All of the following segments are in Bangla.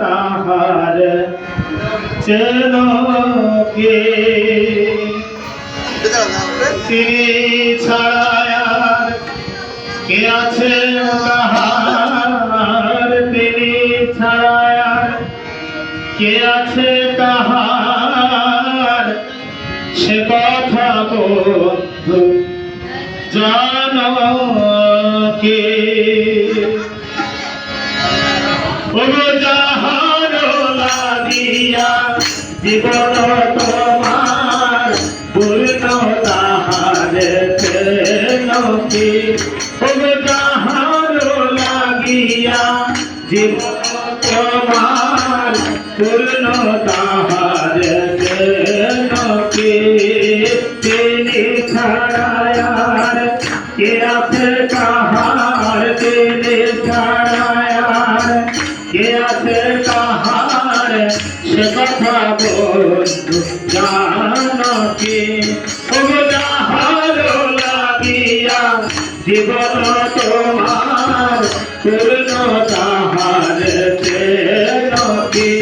তাহার চলকে তিনি ছাড়ায় কে আছে তাহার? তিনি ছাড়ায় কে আছে তাহার? সে কথা বন্ধু জানো। জীবন তোমার পূর্ণ তাহারে কি তবে তাহার লাগিয়া জীবন তোমার। পূর্ণ তাহারে কি তিনি ছাড়া জীবন তোমার পূর্ণ তাহার নতি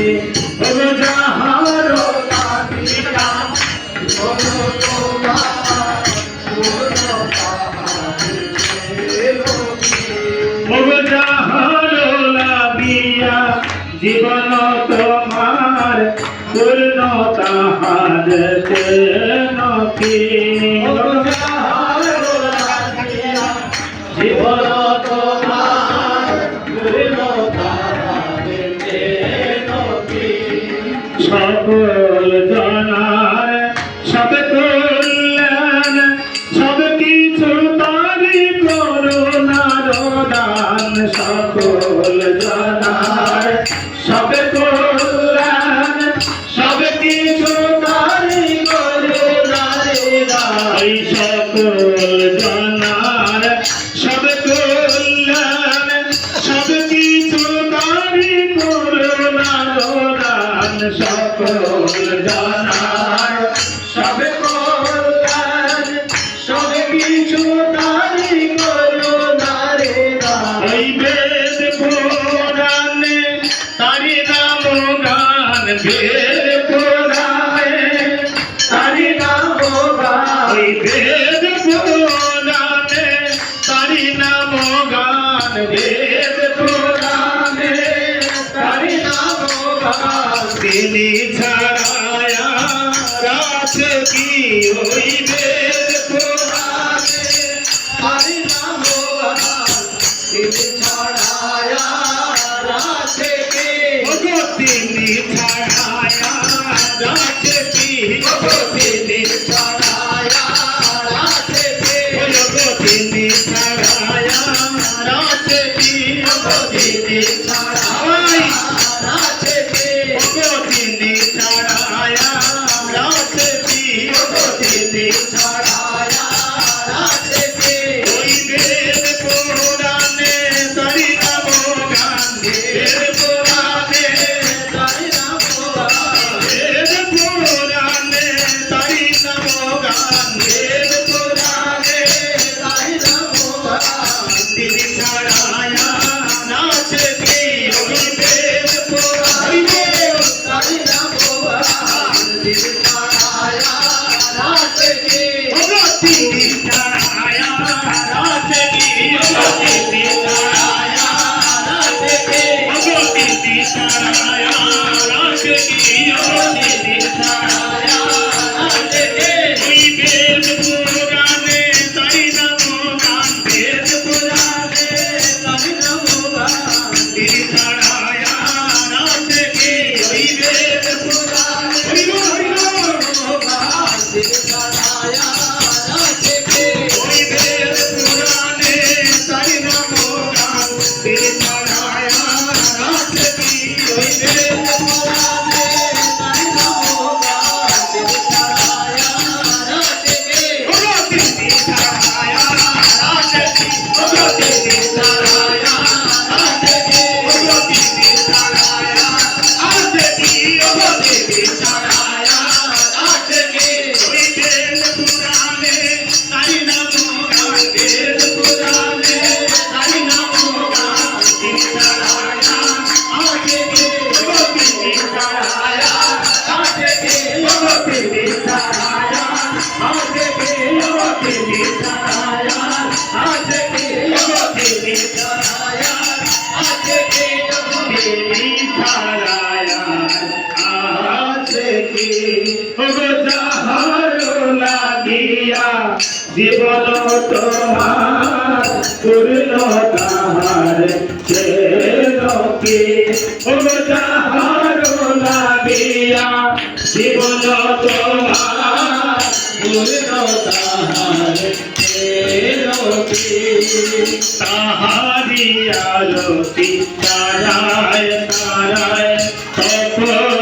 যাহার জীবন তোমার পূর্ণ তাহার নতি সকল জানার, সবে কল্যাণ সবে কিছু নারী করে নারী সকল জানার, সবে কল্যাণ, সবে কিছু নারী করে সকল জানার, সবে তিনি ছাড়ায়া রাত কি হইবে পুরাণে আরে না তিনি ছাড়ায়া রাত কি? তিনি ছাড়ায়া দেখি লাগিয়া জীবন তোমার, পূর্ণ তাহার সে লোকে তাহার লাগিয়া জীবন তোমার, পূর্ণ তাহার সে লোকে তাহারি আলোকি তারায় তারায় তখন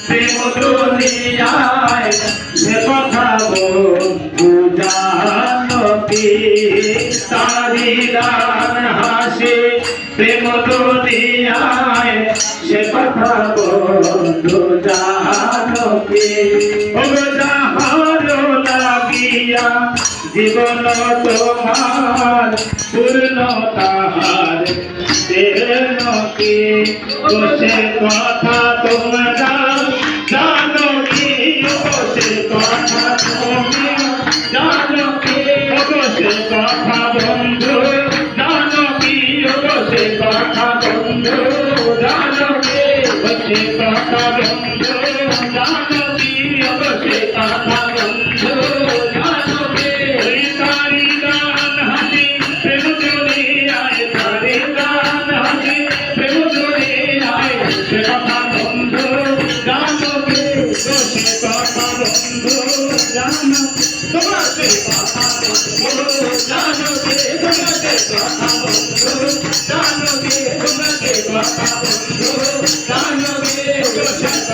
প্রেম দুনিয়ায় সে কথা কি তারি রান হাসে প্রেম দুনিয়ায় সে কথা বন্ধু জীবন তোমার পূর্ণ তাহার বসে কথা তোমরা জানো। কি কথা তুমি জানো কি কথা বন্ধু? জানো কি কথা বন্ধু? জানো কি বসে কথা বন্ধু? জানো কি বসে কথা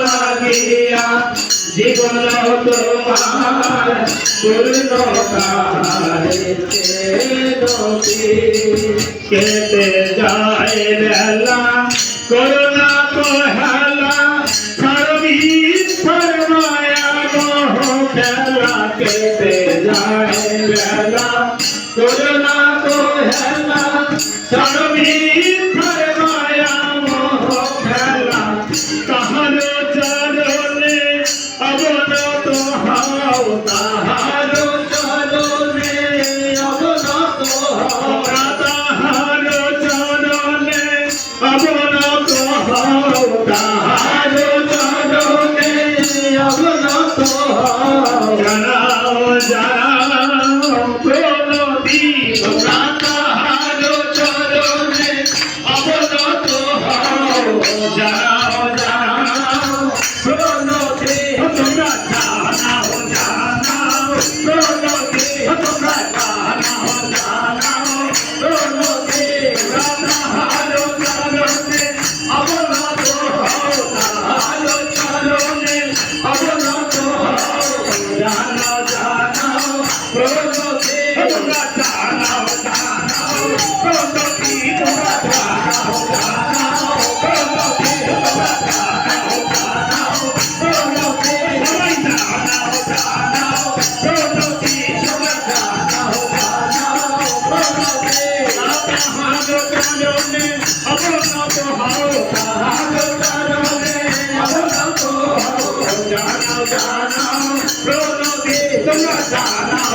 লাগিয়া জীবন তোমার পূর্ণ কেটে যায় বেলা করোনা কহেলা সর্বী ফরমায়া মোহ খেলা কেটে যায় বেলা। করোনা তো হেলা সরবীর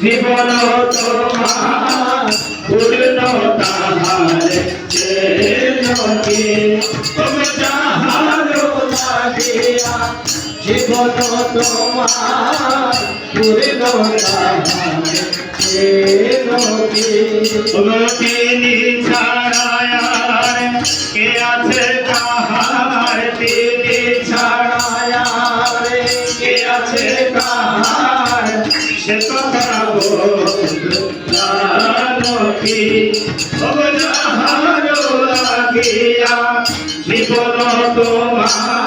জীবন তোমার পূর্ণ তাহার নদী জীবন তোমার পূর্ণ তিনি ছাড়ায়ার কে আছে কাহার তিনি ছাড়ায়ার কে আছে কাহার সে কথা জানো কি লাগিয়া জীবন তোমার